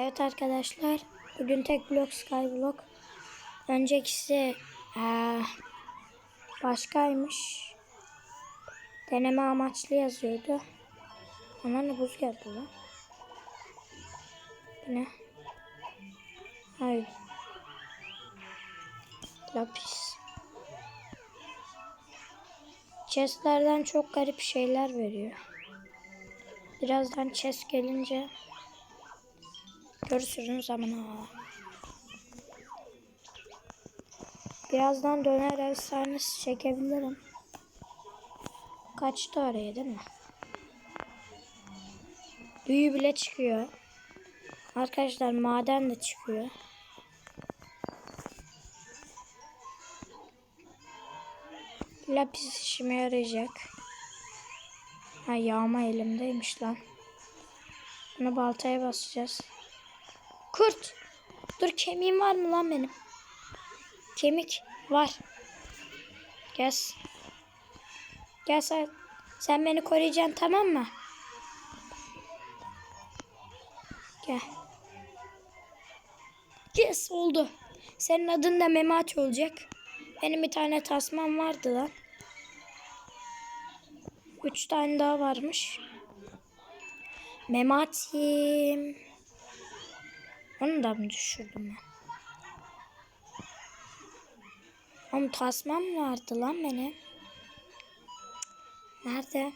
Evet arkadaşlar. Bugün tek blok skyblock. Öncekisi eee, başkaymış. Deneme amaçlı yazıyordu. Ama ne buz geldi lan. Ne? Hayır. Lapis. Chestlerden çok garip şeyler veriyor. Birazdan chest gelince görürsünüz ama. Birazdan döner efsanesi çekebilirim. Kaçtı oraya değil mi? Büyü bile çıkıyor. Arkadaşlar maden de çıkıyor. Lapis işime yarayacak. Ha yağma elimdeymiş lan. Bunu baltaya basacağız. Kurt. Dur kemiğim var mı lan benim? Kemik var. Gel. Gel sen. Sen beni koruyacaksın tamam mı? Gel. Yes oldu. Senin adın da Memati olacak. Benim bir tane tasmam vardı lan. Üç tane daha varmış. Mematim. Onu da mı düşürdüm ben? Oğlum tasmam vardı lan benim. Nerede?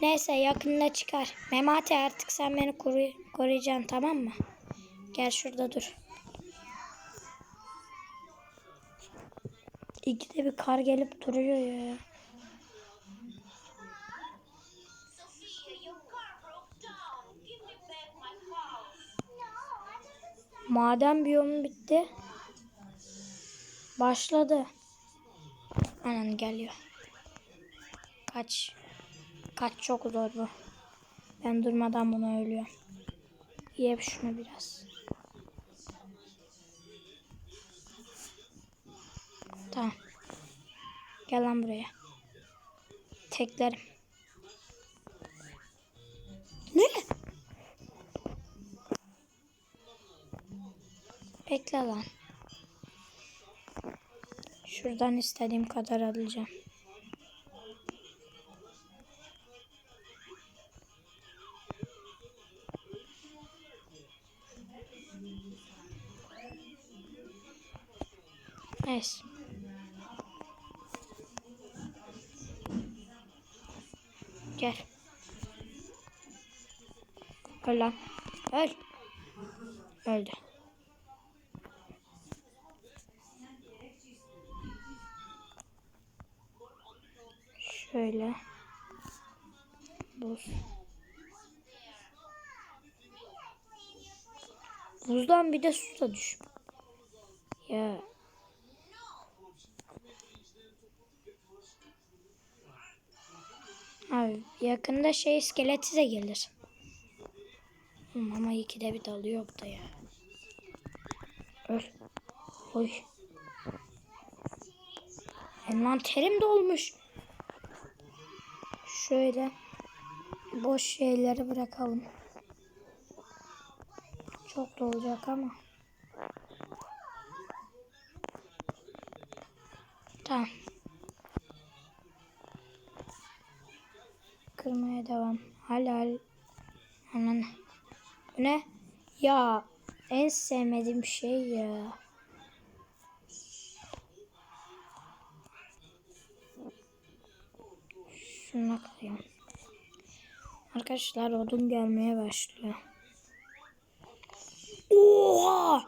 Neyse yakında çıkar. Memati artık sen beni koru koruyacaksın tamam mı? Gel şurada dur. İkide bir kar gelip duruyor ya. Maden biyomu bitti. Başladı. Anan geliyor. Kaç. Kaç çok zor bu. Ben durmadan bunu ölüyorum. Ye şunu biraz. Tamam. Gel lan buraya. Teklerim. Ne? Bekle lan. Şuradan istediğim kadar alacağım. Neyse. Gel. Öl lan. Öl. Öldü. Şöyle. Buz. Buzdan bir de su da düş. Ya. Abi yakında şey iskeleti de gelir. Hı, Ama ikide bir dalıyor bu da ya. Öl. Oy. Envanterim dolmuş. Şöyle boş şeyleri bırakalım. Çok da olacak ama. Tamam. Kırmaya devam. Halal. Aman. Bu ne? Ya en sevmediğim şey ya. Şuna kırıyorum. Arkadaşlar odun gelmeye başlıyor. Oha!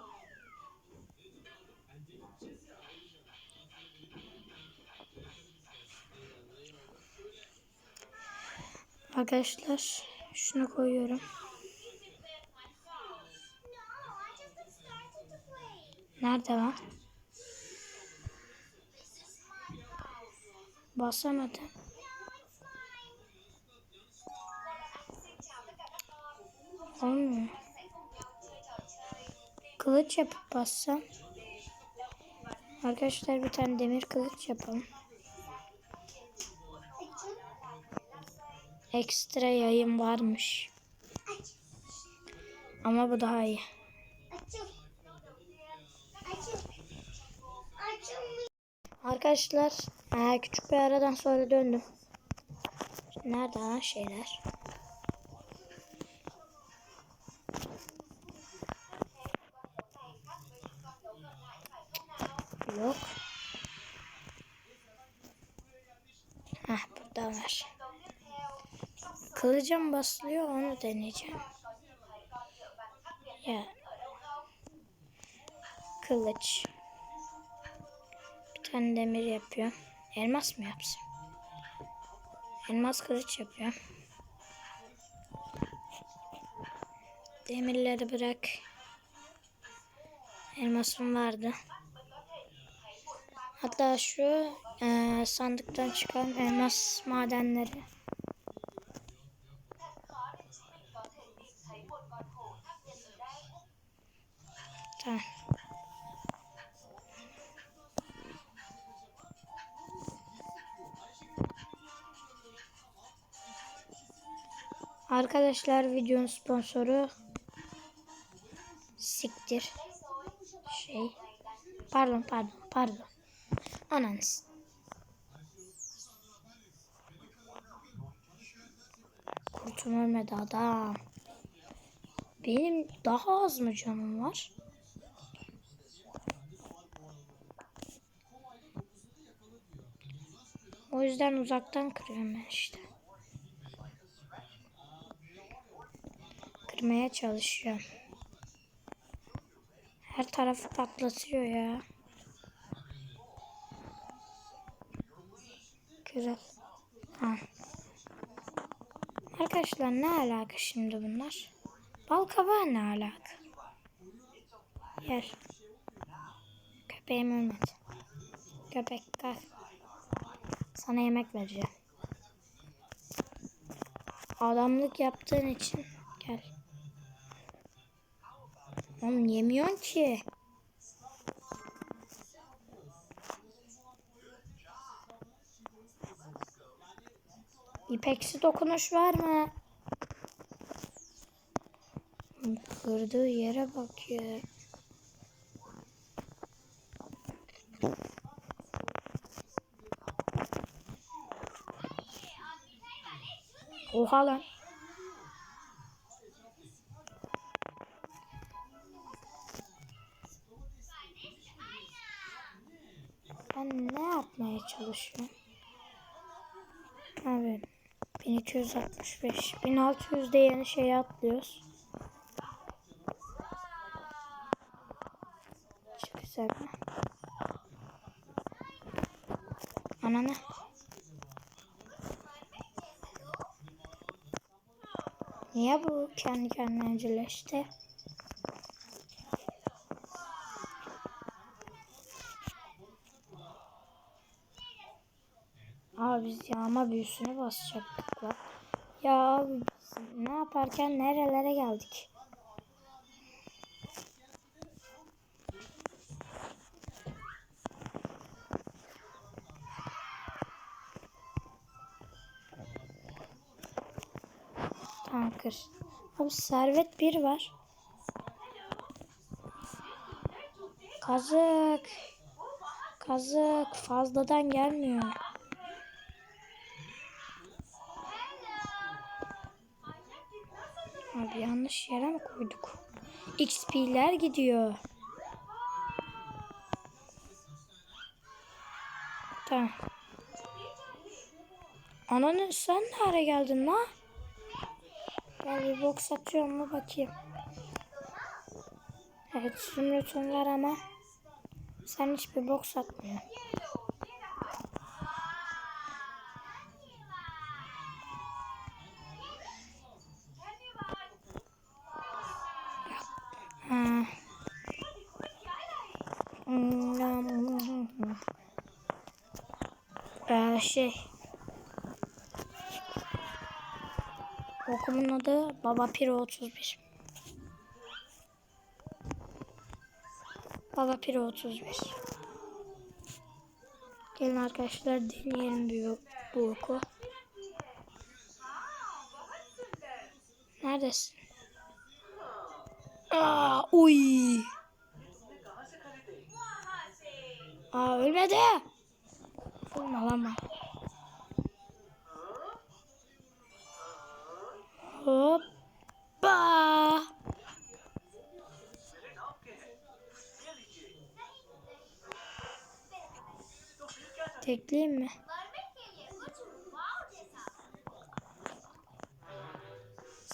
Arkadaşlar şunu koyuyorum. Nerede lan? Basamadım. Olmuyor. Kılıç yapıp bassam. Arkadaşlar bir tane demir kılıç yapalım. Ekstra yayın varmış. Ama bu daha iyi. Arkadaşlar küçük bir aradan sonra döndüm. Nerede lan şeyler? Yok. Heh burada var. Kılıca mı basılıyor onu deneyeceğim. Ya. Kılıç. Bir tane demir yapıyor. Elmas mı yapsın? Elmas kılıç yapıyor. Demirleri bırak. Elmasım vardı. Hatta şu eee, sandıktan çıkan elmas madenleri. Arkadaşlar videonun sponsoru siktir. Şey pardon pardon pardon. Ananız kurtum ölmedi adam. Benim daha az mı canım var o yüzden uzaktan kırıyorum ben işte kırmaya çalışıyorum. Her tarafı patlatıyor ya. Kırıl. Ha. Arkadaşlar ne alaka şimdi bunlar? Bal kabağı ne alaka? Yer. Köpeğim ölmedi. Köpek kalk. Sana yemek vereceğim. Adamlık yaptığın için gel. Oğlum yemiyorsun ki. İpeksi dokunuş var mı? Kırdığı yere bak ya. Oha lan. Ben ne yapmaya çalışıyorum? Evet. 1265. 1600'de yeni şey atlıyoruz. Çok güzel. Ananı. Niye bu kendi kendine evcilleşti? Abi biz yağma büyüsünü basacaktık lan. Ya abi biz ne yaparken nerelere geldik? Tamam kır. Abi servet bir var. Kazık. Kazık fazladan gelmiyor. Abi yanlış yere mi koyduk? XP'ler gidiyor. Tamam. Ananı sen nereye geldin la? Gel bir box atıyor mu bakayım. Evet zümrütün var ama sen hiçbir box atmıyor. Ha. Ee, şey. Okumun adı Baba Piro 31. Baba Piro 31. Gelin arkadaşlar deneyelim bu, bu oku. Neredesin? Aa, uy. Aa ölmedi. Olma lan bana. Hoppa. Tekleyeyim mi?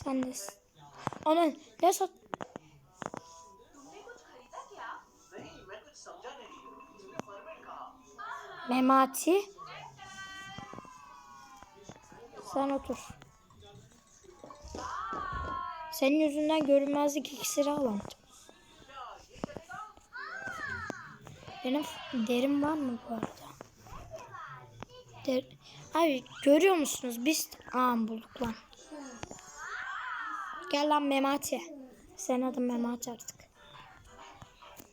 Sen de. Anan ne sat? Memati. Sen otur. Senin yüzünden görünmezlik iksiri alamadım. Benim derim var mı bu arada? Der Abi görüyor musunuz? Biz Aa bulduk lan. Gel lan Memati. Senin adın Memati artık.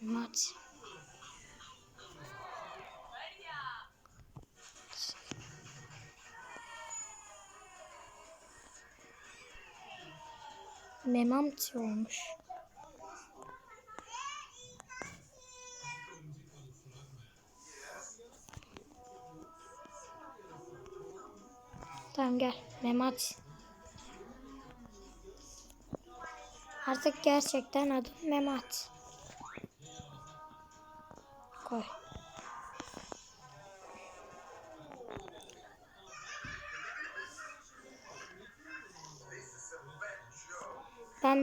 Memati. Memamti olmuş. Tamam gel Memati. Artık gerçekten adım Memati. Koy.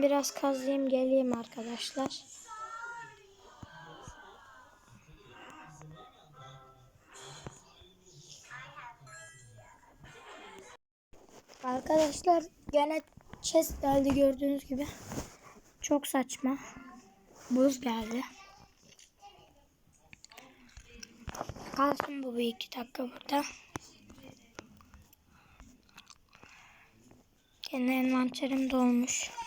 Biraz kazıyım geleyim arkadaşlar. Arkadaşlar gene chest geldi gördüğünüz gibi. Çok saçma. Buz geldi. Kalsın bu bir iki dakika burada. Kendi envanterim dolmuş.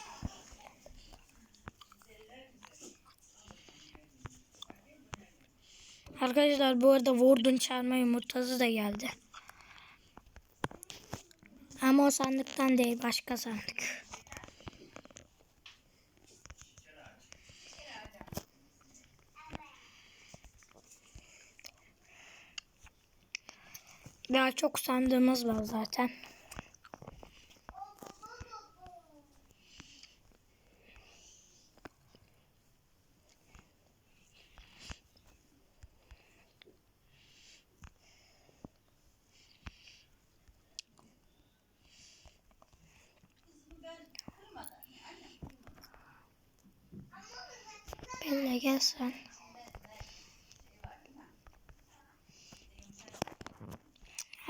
Arkadaşlar bu arada Ward'un çarmı yumurtası da geldi. Ama o sandıktan değil başka sandık. Daha çok sandığımız var zaten. Bella gel sen.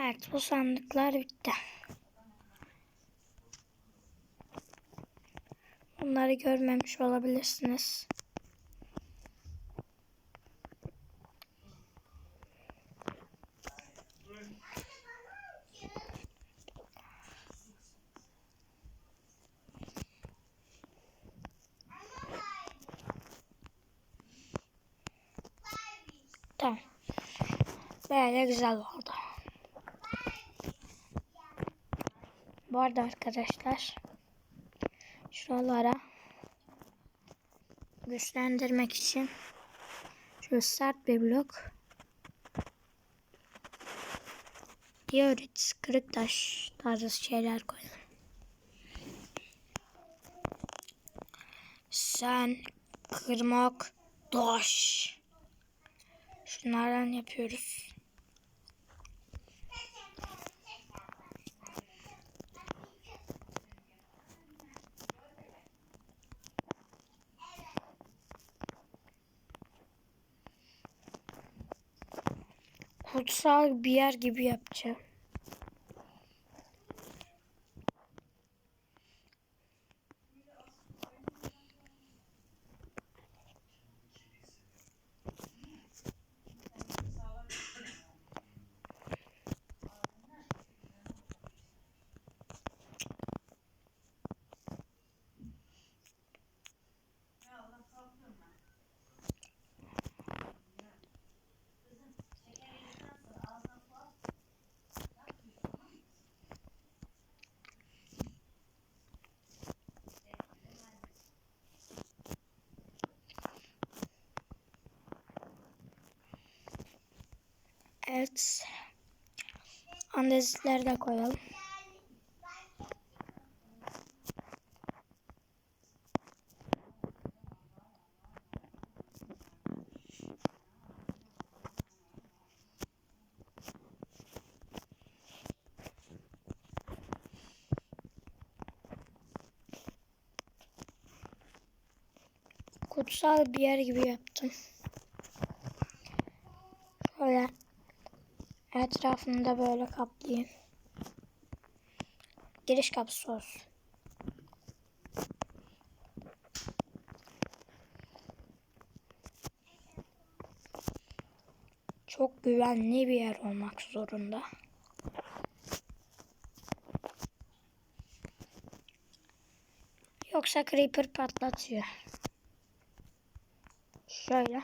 Evet bu sandıklar bitti. Bunları görmemiş olabilirsiniz. Tamam. Böyle güzel oldu. Bu arada arkadaşlar şuralara güçlendirmek için şöyle sert bir blok diorit, kırık taş tarzı şeyler koyalım. Sen kırmak taş. Şunlardan yapıyoruz. Kutsal bir yer gibi yapacağım. Evet. Andezitleri de koyalım. Kutsal bir yer gibi yaptım. Şöyle etrafını da böyle kaplayayım. Giriş kapısı olsun. Çok güvenli bir yer olmak zorunda. Yoksa creeper patlatıyor. Şöyle.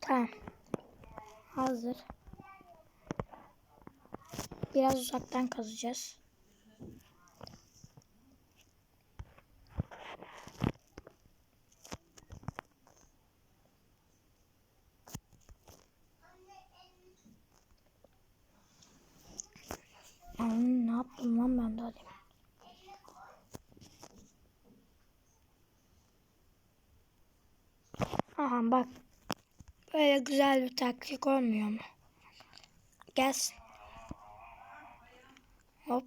Tamam. Hazır. Biraz uzaktan kazacağız. Ay, ne yaptım lan ben de alayım. Aha bak. Böyle güzel bir taktik olmuyor mu? Gelsin. Hop.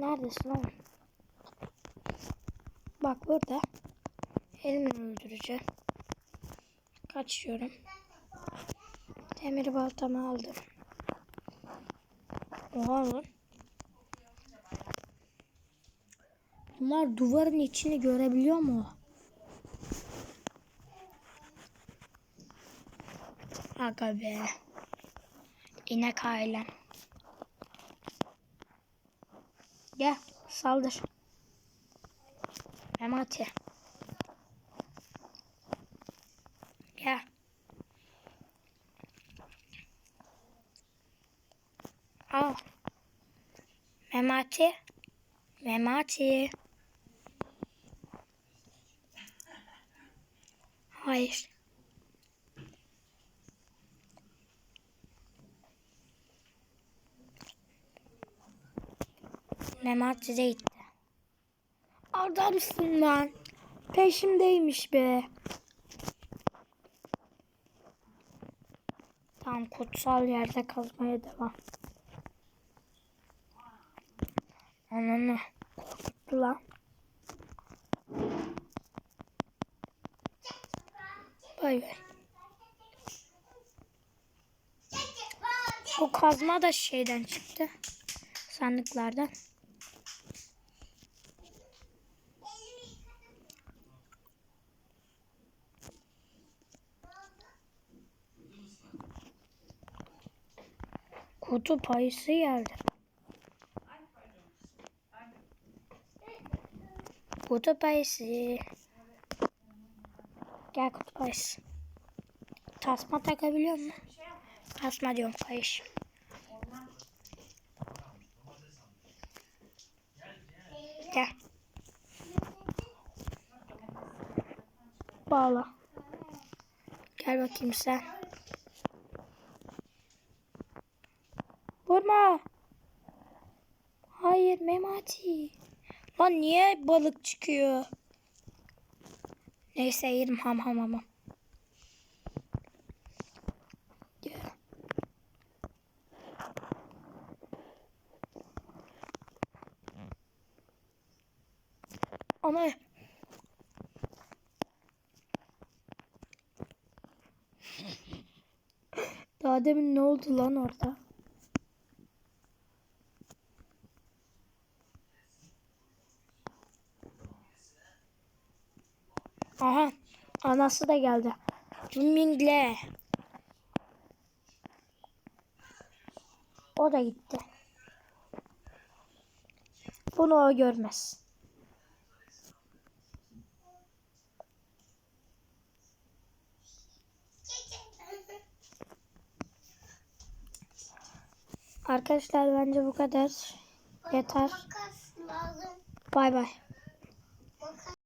Neredesin oğlum? Bak burada. Elimi öldüreceğim. Kaçıyorum. Demir baltamı aldım. Oha lan. Bunlar duvarın içini görebiliyor mu? Aga be. İnek ailem. Gel saldır. Memati. Gel. Al. Memati. Memati. Hayır. Memati de gitti. Adamsın lan. Peşimdeymiş be. Tam kutsal yerde kazmaya devam. Ananı korkuttu lan. Bay bay. Bu kazma da şeyden çıktı. Sandıklardan. Kutup ayısı geldi. Kutup ayısı. Gel kutup ayısı. Tasma takabiliyor musun? Tasma diyorum kayış. Gel. Bağla. Gel bakayım sen. Vurma. Hayır Memati. Lan niye balık çıkıyor? Neyse yerim ham ham ham. Ana. Daha demin ne oldu lan orada? Aha. Anası da geldi. Cummingle. O da gitti. Bunu o görmez. Arkadaşlar bence bu kadar. Yeter. Bay bay.